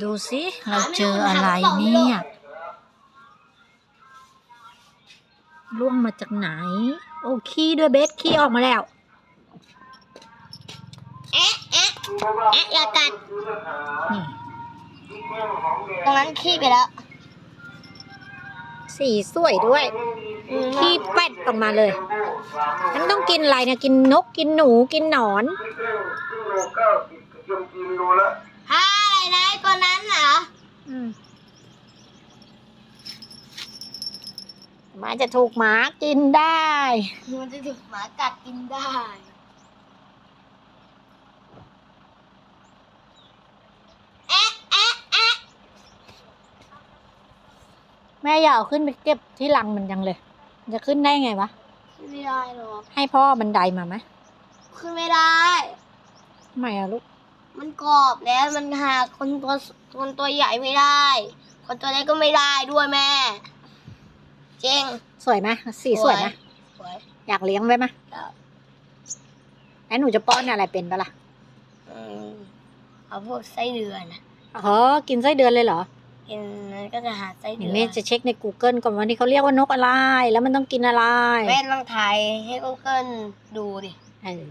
ดูสิเราเจออะไรเนี่ยล่วงมาจากไหน โอ้ขี้ด้วยเบสขี้ออกมาแล้ว แอะแอะแอะอย่ากัดนี่ตรงนั้นขี้ไปแล้ว สีสวยด้วยอืมขี้แป๊ดออกมาเลยมันต้องกินอะไรเนี่ยกินนกกินหนูกินหนอน ฮะอะไรนะไอ้ตัวนั้นเหรอ อืม มันจะถูกหมากินได้ มันจะถูกหมากัดกินได้ แอะแอะแอะแม่อย่าเอาขึ้นไปเก็บที่รังมันจังเลยจะขึ้นได้ไงวะขึ้นไม่ได้หรอกให้พ่อบันไดมาไหมขึ้นไม่ได้ทำไมอะลูก มันกรอบแล้วมันหาคนตัวคนตัวใหญ่ไม่ได้ คนตัวเล็กก็ไม่ได้ด้วยแม่ จริงสวยไหมสีสวยไหมสวยอยากเลี้ยงไว้ไหมครับแล้วหนูจะป้อนอะไรเป็นปะล่ะอืมเอาพวกไส้เดือนนะอ๋อกินไส้เดือนเลยเหรอ กินนั้นก็จะหาไส้เดี๋เดืยวอนแม่จะเช็คใน Google ก่อนว่านี่เขาเรียกว่านกอะไร แล้วมันต้องกินอะไร แม่ลองถ่ายให้กูเกิลดูดิเออ